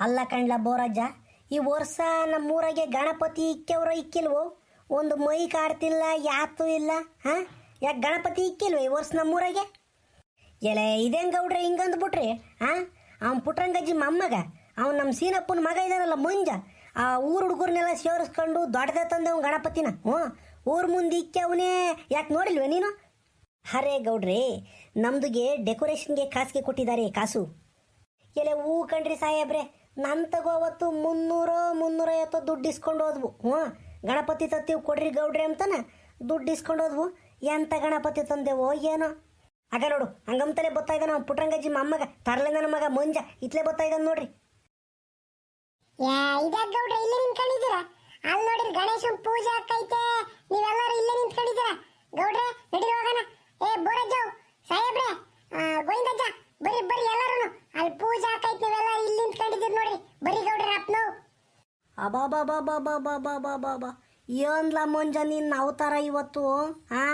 ಅಲ್ಲ ಕಣ್ಲ ಬೋರಜ್ಜ, ಈ ವರ್ಷ ನಮ್ಮೂರಾಗೆ ಗಣಪತಿ ಇಕ್ಕೆವ್ರ ಇಕ್ಕಿಲ್ವೋ? ಒಂದು ಮೈ ಕಾಡ್ತಿಲ್ಲ ಯಾತು ಇಲ್ಲ, ಹಾ? ಯಾಕೆ ಗಣಪತಿ ಇಕ್ಕಿಲ್ವ ಈ ವರ್ಷ ನಮ್ಮೂರಾಗೆ? ಎಲೆ, ಇದೇನು ಗೌಡ್ರೆ ಹಿಂಗಂದ್ಬಿಟ್ರಿ ಹಾ? ಅವ್ನು ಪುಟ್ರಂಗಜ್ಜಿ ಮೊಮ್ಮಗ, ಅವ್ನು ನಮ್ಮ ಸೀನಪ್ಪನ ಮಗ ಇದಾನಲ್ಲ ಮುಂಜ. ಆ ಊರು ಹುಡುಗರ್ನೆಲ್ಲ ಸೇರಿಸ್ಕೊಂಡು ದೊಡ್ಡದೇ ತಂದೆ ಅವ್ನು ಗಣಪತಿನ, ಹ್ಞೂ? ಊರ್ ಮುಂದೆ ಇಕ್ಕೆ ಅವನೇ ಯಾಕೆ ನೋಡಿಲ್ವೇ ನೀನು? ಹರೇ ಗೌಡ್ರಿ, ನಮ್ದುಗೆ ಡೆಕೋರೇಷನ್ಗೆ ಕಾಸಿಗೆ ಕೊಟ್ಟಿದ್ದಾರೆ ಕಾಸು. ಎಲೆ ಹೂ ಕಣ್ರಿ ಸಾಹೇಬ್ರೆ ನನ್ ತಗೋವತ್ತು ಮುನ್ನೂರ ಮುನ್ನೂರೈವತ್ತು ದುಡ್ಡು ಇಸ್ಕೊಂಡು ಹೋದ್ವು. ಹ್ಞೂ, ಗಣಪತಿ ತತ್ತೀವಿ ಕೊಡ್ರಿ ಗೌಡ್ರಿ ಅಂತಾನ ದುಡ್ಡು ಇಸ್ಕೊಂಡು ಹೋದ್ವು. ಎಂತ ಗಣಪತಿ ತಂದೆವೋ ಏನೋ. ಆಗ ನೋಡು ಹಂಗಂತಲೇ ಬತ್ತಾಯ್ದ ನಾವು ಪುಟ್ರಂಗಜ್ಜಿ ಮೊಮ್ಮಗ ತರಲೆ ನನ್ನ ಮಗ ಮುಂಜ, ಇತ್ಲೇ ಬತ್ತಾಯ್ದ ನೋಡ್ರಿ. ಇದ್ಯಾಕ್ ಗೌಡ್ರ, ಇಲ್ಲೇ ನಿಂತ್ಕೊಂಡಿದ್ದೀರಾ? ಅಲ್ಲಿ ನೋಡ್ರಿ ಗಣೇಶನ್ ಪೂಜೆ ಆಗ್ತೈತೆ. ನೀವೆಲ್ಲರೂ ಇಲ್ಲೇ ನಿಂತ್ಕೊಂಡಿದ್ದೀರಾ? ಗೌಡ್ರೆ ನಡಿ ಹೋಗೋಣ. ಏ ಬೋರಜ್ಜವ್ ಸಾಹೇಬ್ರೆ ಗೋವಿಂದಜ್ಜ ಬರೀ ಬರ್ರಿ ಎಲ್ಲರೂ ಅಲ್ಲಿ ಪೂಜೆ ಆಗ್ತೈತೆ ನೀವೆಲ್ಲ ಇಲ್ಲಿ ನಿಂತ್ಕೊಂಡಿದ್ದೀರಿ ನೋಡ್ರಿ ಬರ್ರಿ ಗೌಡ್ರ ಅಪ್ನೋ ಅಬಾಬಾಬಾಬಾಬಾಬಾಬಾಬಾಬಾ ಏನ್ಲ ಮಂಜ ನಿನ್ನ ಅವತಾರ ಇವತ್ತು ಆ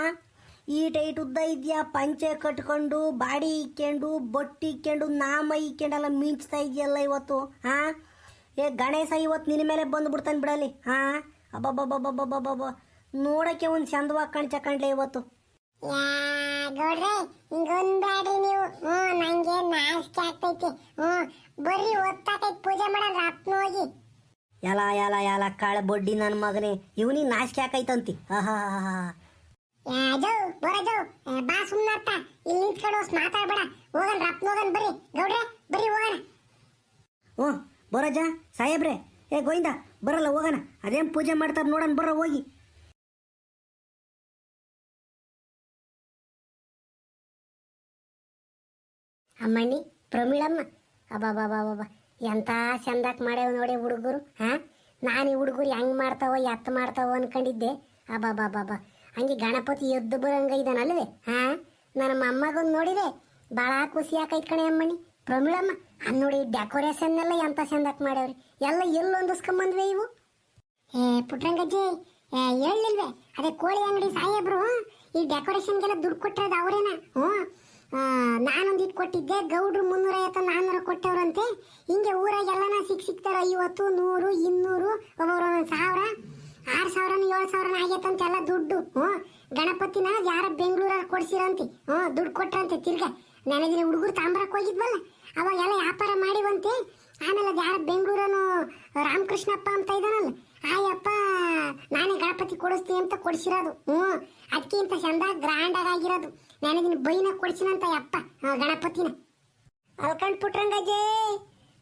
ಈಟ ಈಟ್ ಉದ್ದ ಇದೆಯಾ ಪಂಚೆ ಕಟ್ಕೊಂಡು ಬಾಡಿ ಇಕ್ಕೊಂಡು ಬೊಟ್ಟಿ ಇಕ್ಕೊಂಡು ನಾಮ ಇಕ್ಕೊಂಡೆಲ್ಲ ಮಿಂಚ್ತಾ ಇದೆಯಲ್ಲ ಇವತ್ತು ಹಾ ಏ ಗಣೇಶ ಇವತ್ತು ನಿನ್ನ ಮೇಲೆ ಬಂದ್ಬಿಡ್ತಾನೆ ಬಿಡಲಿ ಹಾ ಅಬ್ಬಬ್ಬಬ್ಬಬ್ಬಬ್ಬಬ್ಬ ನೋಡಕ್ಕೆ ಒಂದು ಚಂದವಾಗಿ ಕಾಣ್ಚ ಕಣ್ಲೆ ಇವತ್ತು ಗೌಡ್ರೆ ಹಿಂಗೊಂದ್ಬೇಡ್ರಿ ನೀವು ಹ್ಞೂ ನಂಗೆ ಬರ್ರಿ ಒತ್ತಾಕೈತಿ ಪೂಜೆ ಮಾಡೋಣ ಹೋಗಿ ಎಲ್ಲ ಎಲ್ಲ ಎಲ್ಲ ಕಾಳ ಬೊಡ್ಡಿ ನನ್ನ ಮಗನೇ. ಇವನಿಗೆ ನಾಚಿಕೆ ಹಾಕೈತಂತಿ ಆಹಾ ಬಾ ಸುಮ್ಮನತ್ತ ಇಲ್ಲಿ ನಿಂತ್ಕೊಂಡು ಮಾತಾಡ್ಬೇಡ. ಹೋಗನ್ ರಪ್ನ ಹೋಗನ್ ಬರ್ರಿ. ಗೌಡ್ರೆ ಬರ್ರಿ ಹೋಗೋಣ. ಹ್ಞೂ ಬರೋಜ ಸಾಹೇಬ್ರೆ. ಏ ಗೋವಿಂದ ಬರಲ್ಲ ಹೋಗೋಣ. ಅದೇನು ಪೂಜೆ ಮಾಡ್ತಾರ ನೋಡೋಣ ಬರೋ ಹೋಗಿ. ಅಮ್ಮಣ್ಣಿ ಪ್ರಮೀಳಮ್ಮ. ಅಬ್ಬಾಬಾಬಾಬಾಬ ಎಂತ ಚಂದಕ್ ಮಾಡ್ಯಾವ ನೋಡಿ ಹುಡುಗರು, ಹಾ? ನಾನು ಈ ಹುಡುಗರು ಹೆಂಗ್ ಮಾಡ್ತಾವ, ಎತ್ತ ಮಾಡ್ತಾವ ಅನ್ಕೊಂಡಿದ್ದೆ. ಅಬ್ಬಾಬಾಬಾಬಾ ಹಂಗೆ ಗಣಪತಿ ಎದ್ದು ಬರಂಗ ಇದಾನಲ್ವೇ, ಹಾ? ನನ್ನ ಮೊಮ್ಮಗೊಂದು ನೋಡಿದೆ ಭಾಳ ಖುಷಿ ಆಕೈತ್ ಕಣೆ ಅಮ್ಮಣ್ಣಿ ಪ್ರಮಿಳಮ್ಮ ಅನ್ ನೋಡಿ ಡೆಕೋರೇಷನ್ ಎಲ್ಲ ಎಂತ ಚಂದಕ್ ಮಾಡ್ಯಾವ್ರಿ. ಎಲ್ಲ ಎಲ್ಲಿ ಹೊಂದಿಸ್ಕೊಂಬಂದ್ವೆ ಇವು? ಏ ಪುಟ್ರಂಗಜ್ಜಿ ಹೇಳಿಲ್ವೇ ಅದೇ ಕೋಳಿ ಅಂಗಡಿ ಸಾಹೇಬ್ರು, ಈ ಡೆಕೋರೇಷನ್ಗೆಲ್ಲ ದುಡ್ಡು ಕೊಟ್ಟಿರೋದು ಅವರೇನ? ಹ್ಞೂ? ನಾನೊಂದು ಇಟ್ಟು ಕೊಟ್ಟಿದ್ದೆ, ಗೌಡ್ರು ಮುನ್ನೂರೈವತ್ತು ನಾನ್ನೂರ ಕೊಟ್ಟವ್ರಂತೆ. ಹಿಂಗೆ ಊರಾಗ ಸಿಕ್ ಸಿಕ್ತಾರ, ಐವತ್ತು, ನೂರು, ಇನ್ನೂರು ಒಬ್ಬೊಬ್ರು ಒಂದೊಂದು ಸಾವಿರ, ಆರು ಸಾವಿರನ ಏಳು ಸಾವಿರನ ಆಗೈತಂತೆ ಎಲ್ಲ ದುಡ್ಡು. ಹ್ಞೂ, ಗಣಪತಿನ ಯಾರ ಬೆಂಗಳೂರಲ್ಲಿ ಕೊಡ್ಸಿರಂತೆ? ಹ್ಞೂ, ದುಡ್ಡು ಕೊಟ್ರಂತೆ ತಿರ್ಗಾ. ನನಗಿನ ಹುಡುಗರು ತಾಂಬರಕ್ಕೆ ಹೋಗಿದ್ವಲ್ಲ ಅವಾಗೆಲ್ಲ ವ್ಯಾಪಾರ ಮಾಡಿವಂತೆ. ಆಮೇಲೆ ಅದು ಯಾರ ಬೆಂಗಳೂರನು ರಾಮಕೃಷ್ಣಪ್ಪ ಅಂತ ಇದ್ದಾನಲ್ಲ ಆಯಪ್ಪ, ನಾನೇ ಗಣಪತಿ ಕೊಡಿಸ್ತೀನಿ ಅಂತ ಕೊಡಿಸಿರೋದು. ಹ್ಞೂ ಅದಕ್ಕಿಂತ ಚಂದ ಗ್ರ್ಯಾಂಡ್ ಆಗಿರೋದು. ನನಗಿನ ಬೈನ ಕೊಡ್ಸಿನಂತ ಯಪ್ಪ ಗಣಪತಿನ. ಅಲ್ಕಂಡ್ ಪುಟ್ರಂಗಜ್ಜಿ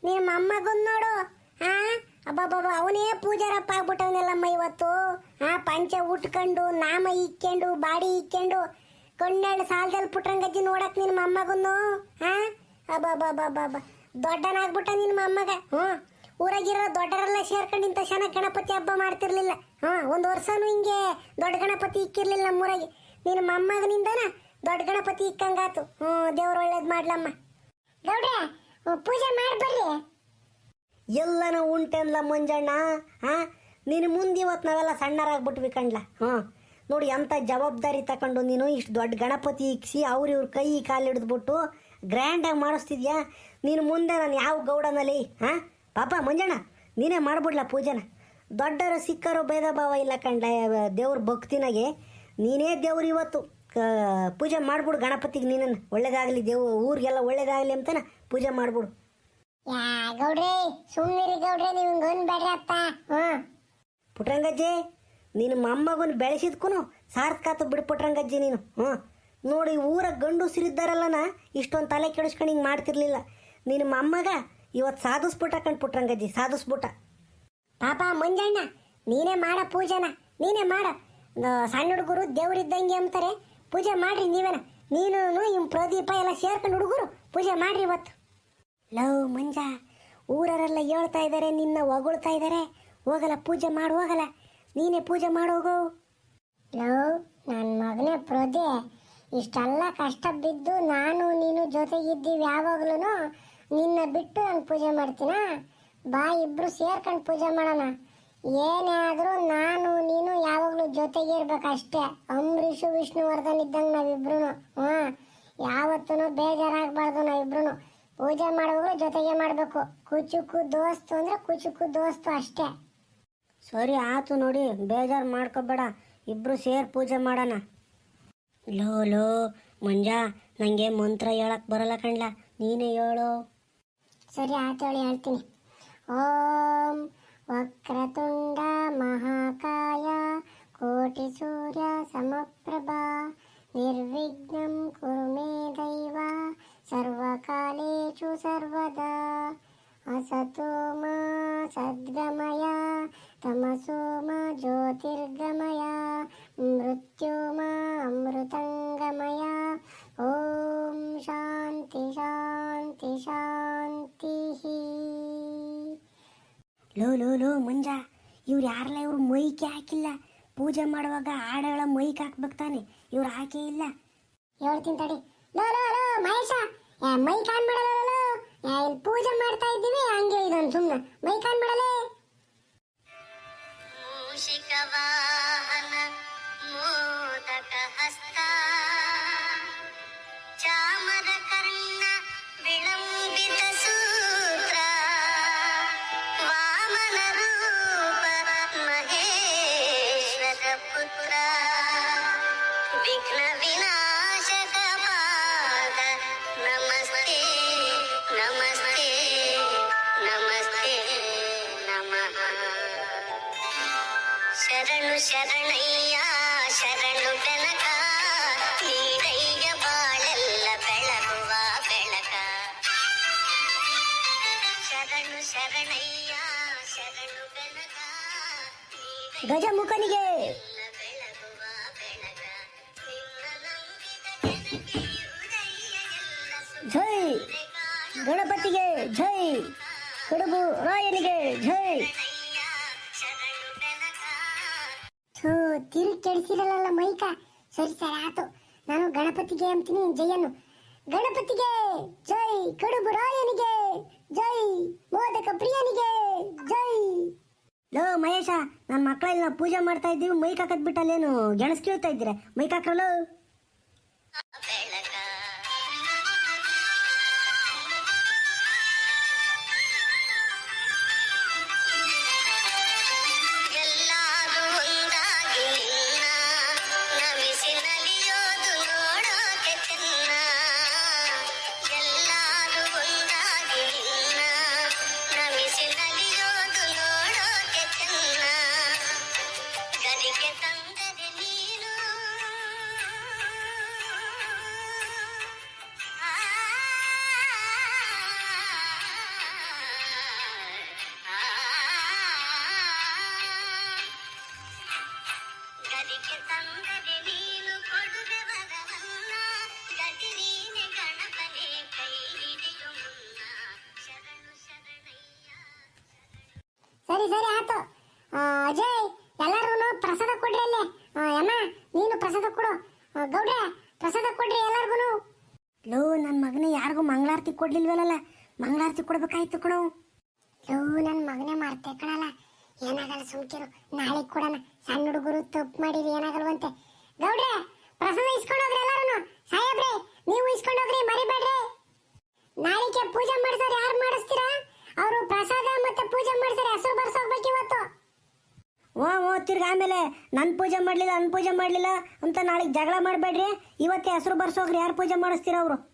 ನಿಮ್ಮ ಮೊಮ್ಮಗನ್ ನೋಡು. ಹಾ ಅಬ್ಬಬ್ಬಬ್ಬ, ಅವನೇ ಪೂಜಾರಪ್ಪ ಆಗ್ಬಿಟ್ಟವನೆಲ್ಲಮ್ಮ ಇವತ್ತು. ಆ, ಪಂಚ ಉಟ್ಕೊಂಡು, ನಾಮ ಇಕ್ಕೊಂಡು, ಬಾಡಿ ಇಕ್ಕೊಂಡು ಕಣ್ಣೆರಡು ಸಾಲದಲ್ಲಿ ಪುಟ್ರಂಗಜ್ಜಿ ನೋಡಕ್ ನಿನ್ನ ಅಮ್ಮಗುನ್ನು ಹಾ ಅಬ್ಬಬ್ಬಬ್ಬಬ್ಬ ದೊಡ್ಡನಾಗ್ಬಿಟ್ಟ ನಿನ್ನ ಮೊಮ್ಮಗ. ಹ್ಞೂ ಊರಾಗಿರೋ ದೊಡ್ಡರೆಲ್ಲ ಸೇರ್ಕೊಂಡು ಇಂಥ ಗಣಪತಿ ಹಬ್ಬ ಮಾಡ್ತಿರ್ಲಿಲ್ಲ. ಹಾ, ಒಂದು ವರ್ಷನೂ ಹಿಂಗೆ ದೊಡ್ಡ ಗಣಪತಿ ಇಕ್ಕಿರ್ಲಿಲ್ಲ ನಮ್ಮೂರಾಗೆ. ನಿನ್ನ ಮೊಮ್ಮಗನಿಂದನ ದೊಡ್ಡ ಗಣಪತಿ ಇಕ್ಕಂಗಾತು. ಹ್ಞೂ, ದೇವ್ರು ಒಳ್ಳೇದು ಮಾಡ್ಲಮ್ಮ. ಗೌಡ್ರೆ ಪೂಜೆ ಮಾಡಿ ಬರ್ರಿ. ಎಲ್ಲನ ಉಂಟೆನ್ಲ ಮಂಜಣ್ಣ, ಹಾ? ನೀನು ಮುಂದೆ ಇವತ್ತು ನಾವೆಲ್ಲ ಸಣ್ಣರಾಗ್ಬಿಟ್ವಿ ಕಣ್ಲ. ಹಾಂ ನೋಡಿ ಎಂಥ ಜವಾಬ್ದಾರಿ ತಕೊಂಡು ನೀನು ಇಷ್ಟು ದೊಡ್ಡ ಗಣಪತಿ ಇಕ್ಸಿ ಅವ್ರ ಇವ್ರ ಕೈ ಕಾಲು ಹಿಡಿದ್ಬಿಟ್ಟು ಗ್ರ್ಯಾಂಡಾಗಿ ಮಾಡಿಸ್ತಿದ್ಯಾ? ನೀನು ಮುಂದೆ ನಾನು ಯಾವ ಗೌಡನಲ್ಲಿ, ಹಾಂ? ಪಾಪ ಮಂಜಣ್ಣ ನೀನೇ ಮಾಡ್ಬಿಡ್ಲ ಪೂಜೆನ? ದೊಡ್ಡರ ಸಿಕ್ಕರು ಭೇದ ಭಾವ ಇಲ್ಲ ಕಂಡ ದೇವ್ರ ಭಕ್ತಿನಾಗೆ ನೀನೇ ದೇವ್ರು ಇವತ್ತು. ಪೂಜೆ ಮಾಡ್ಬಿಡು ಗಣಪತಿಗೆ ನೀನನ್ನು. ಒಳ್ಳೇದಾಗಲಿ ದೇವ್ ಊರಿಗೆಲ್ಲ ಒಳ್ಳೇದಾಗಲಿ ಅಂತನ ಪೂಜೆ ಮಾಡ್ಬಿಡು. ಗೌಡ್ರೆ ಸುಮ್ಮನಿರಿ ಗೌಡ್ರೆ ನೀವು ಪುಟ್ರಂಗಜ್ಜಿ ನೀನು ಮೊಮ್ಮಗನ ಬೆಳೆಸಿದ್ಕೂನು ಸಾರ್ಥಕಾತ ಬಿಡು ಪುಟ್ರಂಗಜ್ಜಿ ನೀನು. ಹ್ಞೂ ನೋಡಿ ಊರ ಗಂಡು ಸಿರಿದ್ದಾರಲ್ಲನ ಇಷ್ಟೊಂದು ತಲೆ ಕೆಡಿಸ್ಕೊಂಡು ಹಿಂಗೆ ಮಾಡ್ತಿರ್ಲಿಲ್ಲ. ನಿನ್ನ ಮೊಮ್ಮಗ ಇವತ್ತು ಸಾಧಿಸ್ಬಿಟ್ಟ ಕಣ್ಪುಟ್ರಂಗಜ್ಜಿ ಸಾಧಿಸ್ಬಿಟ್ಟ ಪಾಪ ಮಂಜಣ್ಣ, ನೀನೇ ಮಾಡ ಪೂಜೆನ, ನೀನೇ ಮಾಡ. ಸಣ್ಣ ಹುಡುಗರು ದೇವ್ರಿದ್ದಂಗೆ ಅಂತಾರೆ ಪೂಜೆ ಮಾಡ್ರಿ ನೀವೇನ? ನೀನು ಇವ್ ಪ್ರದೀಪ ಎಲ್ಲ ಸೇರ್ಕೊಂಡು ಹುಡುಗರು, ಪೂಜೆ ಮಾಡ್ರಿ ಇವತ್ತು. ಲವ್ ಮಂಜ ಊರರೆಲ್ಲ ಹೇಳ್ತಾ ಇದ್ದಾರೆ ನಿನ್ನ ಹೊಗಳ್ತಾ ಇದ್ದಾರೆ ಹೋಗಲ್ಲ, ಪೂಜೆ ಮಾಡಿ, ಹೋಗಲ್ಲ. ನೀನೇ ಪೂಜೆ ಮಾಡೋಗು ಲವ್ ನನ್ನ ಮಗನೇ ಪ್ರದೆ. ಇಷ್ಟೆಲ್ಲ ಕಷ್ಟ ಬಿದ್ದು ನಾನು, ನೀನು ಜೊತೆಗಿದ್ದೀವಿ ಯಾವಾಗ್ಲೂ ನಿನ್ನ ಬಿಟ್ಟು ನಾನು ಪೂಜೆ ಮಾಡ್ತೀನಾ? ಬಾ ಇಬ್ರು ಸೇರ್ಕೊಂಡು ಪೂಜೆ ಮಾಡೋಣ. ಏನೇ ಆದರೂ ನಾನು, ನೀನು ಯಾವಾಗಲೂ ಜೊತೆಗೆ ಇರ್ಬೇಕಷ್ಟೇ ಅಂಬರೀಷು, ವಿಷ್ಣುವರ್ಧನ್ ಇದ್ದಂಗೆ ನಾವಿಬ್ರು ಹಾಂ ಯಾವತ್ತೂ ಬೇಜಾರಾಗಬಾರ್ದು ನಾವಿಬ್ರು ಪೂಜೆ ಮಾಡುವಾಗಲೂ ಜೊತೆಗೆ ಮಾಡಬೇಕು. ಕುಚುಕು ದೋಸ್ತು ಅಂದರೆ ಕುಚುಕು ದೋಸ್ತು ಅಷ್ಟೇ. ಸರಿ, ಆತು ನೋಡಿ, ಬೇಜಾರು ಮಾಡ್ಕೋಬೇಡ. ಇಬ್ರು ಸೇರಿ ಪೂಜೆ ಮಾಡೋಣ. ಲೋ ಲೋ, ಮಂಜಾ ನನಗೆ ಮಂತ್ರ ಹೇಳಕ್ಕೆ ಬರಲ್ಲ ಕಣ್ಲ. ನೀನೇ ಹೇಳು. ಸರಿ ಆತು ಹೇಳಿ, ಹೇಳ್ತೀನಿ. ಓಂ ವಕ್ರತುಂಡ ಮಹಾಕಾಯ, ಕೋಟಿ ಸೂರ್ಯ ಸಮಪ್ರಭಾ, ನಿರ್ವಿಘ್ನಂ ಕುರು ಮೇ ದೈವ ಸರ್ವಕಾಲೇಷು ಸರ್ವದಾ, ಅಸತೋ ಮಾ ಸದ್ಗಮಯ, ತಮಸೋ ಲೋ ಲೋ ಲೋ, ಮಂಜ. ಇವ್ರು ಯಾರಲ್ಲ, ಇವ್ರು ಮೈಕೆ ಹಾಕಿಲ್ಲ. ಪೂಜೆ ಮಾಡುವಾಗ ಹಾಡುಗಳ ಮೈಕ್ ಹಾಕ್ಬೇಕು ತಾನೆ. ಇವ್ರು ಹಾಕೇ ಇಲ್ಲ. ಹೇಳ್ತೀನಿ ತಡಿ. ಲೋ ಲೋ ಲೋ, ಮಹೇಶ. ಮೈಕ್ ಆನ್ ಮಾಡಲ್ಲ ಪೂಜೆ ಮಾಡ್ತಾ ಇದ್ದೀವಿ, ಹಂಗೆ ಇದೊಂದು ಸುಮ್ಮನೆ ಮೈಕ್ ಆನ್ ಮಾಡಲೇ. ಶರಣಯ್ಯ ಶರಣು ಬೆನಕ ನೀರಯ್ಯ ಬಾಳೆಲ್ಲ ಬೆಳಗುವ ಬೆಳಕ. ಶರಣು ಶರಣಯ್ಯ ಶರಣು ಬೆನಕ ಗಜ ಮುಖನಿಗೆ ನೀರೆಲ್ಲ ಬೆಳಗುವ ಬೆಳಕ. ನಿನ್ನ ನಂಬಿದ ಜನಕ್ಕೆ ಹೃದಯ ಎಲ್ಲ ಜೈ ಗಣಪತಿಗೆ ಜೈ ಕೊಡಗು ರಾಯನಿಗೆ ಜೈ ಥೂ ತಿರುಗಿ ಕೆಡಿಸಿರಲ್ಲ ಮೈಕ? ಸರಿ ಸರಿ, ಆತು. ನಾನು ಗಣಪತಿಗೆ ಅಂತೀನಿ ಜಯನು ಗಣಪತಿಗೆ ಜೈ, ಕಡುಬು ರಾಯನಿಗೆ ಜೈ, ಮೋದಕ ಪ್ರಿಯನಿಗೆ ಜೈ. ಲೋ ಮಹೇಶ ನನ್ನ ಮಕ್ಕಳೆಲ್ಲ ಪೂಜೆ ಮಾಡ್ತಾ ಇದ್ದೀವಿ, ಮೈಕ್ ಹಾಕದ್ ಬಿಟ್ಟಲ್ಲೇನು ಗೆಣಸ್ ಕೇಳ್ತಾ ಇದ್ದೀರಾ? ಮೈಕ್ ಹಾಕ್ರಲ್ಲ ಸರಿ ಸರಿ ಆತು ಅಜಯ್ ಎಲ್ಲರೂ ಪ್ರಸಾದ ಕೊಡ್ರಿ ಅಲ್ಲಿ. ಅಮ್ಮ ನೀನು ಪ್ರಸಾದ ಕೊಡು. ಗೌಡ್ರೆ, ಪ್ರಸಾದ ಕೊಡ್ರಿ ಎಲ್ಲರಿಗೂ ಲೋ ನನ್ನ ಮಗನ ಯಾರಿಗೂ ಮಂಗಳಾರತಿ ಕೊಡ್ಲಿಲ್ವಲ್ಲ ಮಂಗಳಾರತಿ ಕೊಡ್ಬೇಕಾಯ್ತು ಕಣೋ. ಲೋ ನನ್ನ ಮಗನೇ ಮಾರ್ತೆ ಕಣಲ್ಲ. ಏನಾಗಲ್ಲ ಸುಮ್ಕಿರು. ನಾಳೆ ಕೊಡೋಣ. ಸಣ್ಣ ಹುಡುಗರು ತಪ್ಪು ಮಾಡಿರಿ ಏನಾಗಲ್ವಂತೆ ಗೌಡ್ರೆ, ಪ್ರಸಾದ ಇಸ್ಕೊಂಡೋಗ್ರಿ ಎಲ್ಲರೂ ಸಾಹೇಬ್ರೆ, ನೀವು ಇಸ್ಕೊಂಡೋಗ್ರಿ ಮರಿಬೇಡ್ರಿ. ನಾಳೆಗೆ ಪೂಜೆ ಮಾಡಿಸೋರು ಯಾರು ಮಾಡಿಸ್ತೀರಾ? ಮತ್ತೆ ಪೂಜೆ ಮಾಡ್ತಾರೆ, ಹೆಸರು ಬರ್ಸೋಗ್ಬೇಕು ಇವತ್ತು. ಓ ಓ, ತಿರ್ಗಿ ಆಮೇಲೆ ನನ್ನ ಪೂಜೆ ಮಾಡಲಿಲ್ಲ ನನ್ನ ಪೂಜೆ ಮಾಡಲಿಲ್ಲ ಅಂತ ನಾಳೆ ಜಗಳ ಮಾಡಬೇಡ್ರಿ. ಇವತ್ತೇ ಹೆಸರು ಬರ್ಸೋಗ್ರಿ, ಯಾರು ಪೂಜೆ ಮಾಡಿಸ್ತೀರ ಅವರು?